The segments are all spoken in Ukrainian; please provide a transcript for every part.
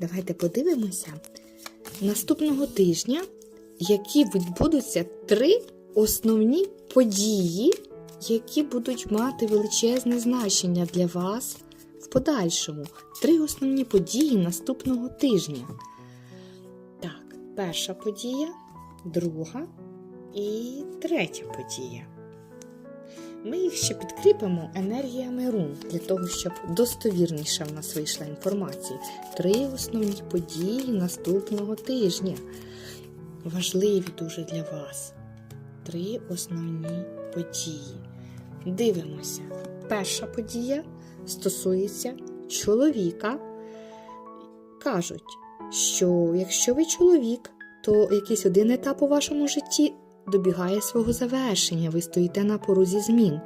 давайте подивимося наступного тижня, які відбудуться три основні події, які будуть мати величезне значення для вас в подальшому. Три основні події наступного тижня. Так, перша подія, друга і третя подія. Ми їх ще підкріпимо енергіями рун для того, щоб достовірніша в нас вийшла інформація. Три основні події наступного тижня. Важливі дуже для вас. Три основні події. Дивимося. Перша подія стосується чоловіка. Кажуть, що якщо ви чоловік, то якийсь один етап у вашому житті добігає свого завершення, ви стоїте на порозі змін.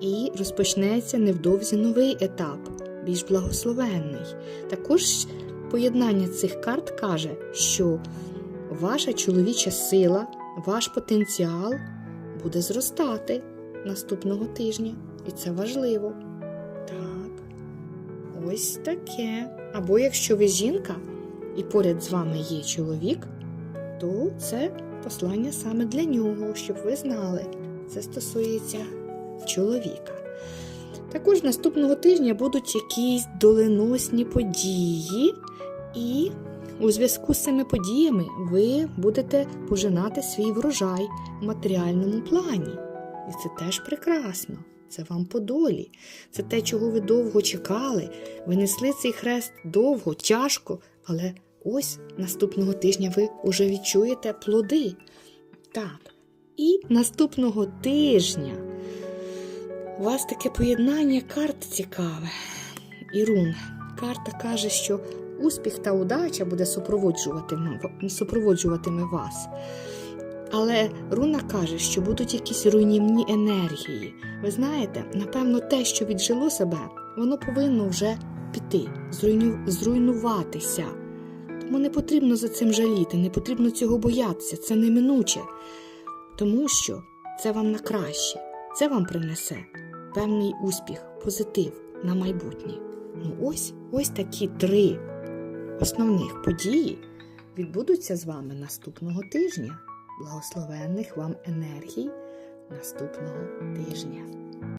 І розпочнеться невдовзі новий етап, більш благословенний. Також поєднання цих карт каже, що ваша чоловіча сила, ваш потенціал буде зростати наступного тижня. І це важливо. Так, ось таке. Або якщо ви жінка і поряд з вами є чоловік, то це послання саме для нього, щоб ви знали. Це стосується чоловіка. Також наступного тижня будуть якісь доленосні події, і у зв'язку з цими подіями ви будете пожинати свій врожай в матеріальному плані. І це теж прекрасно. Це вам по долі. Це те, чого ви довго чекали. Ви несли цей хрест довго, тяжко, але ось наступного тижня ви вже відчуєте плоди. Так. І наступного тижня у вас таке поєднання карт цікаве. Ірун, карта каже, що успіх та удача буде супроводжуватиме, вас. Але руна каже, що будуть якісь руйнівні енергії. Ви знаєте, напевно, те, що віджило себе, воно повинно вже піти, зруйну... зруйнуватися. Тому не потрібно за цим жаліти, не потрібно цього боятися, це неминуче. Тому що це вам на краще, це вам принесе певний успіх, позитив на майбутнє. Ну ось ось такі три основних події відбудуться з вами наступного тижня. Благословенних вам енергій наступного тижня.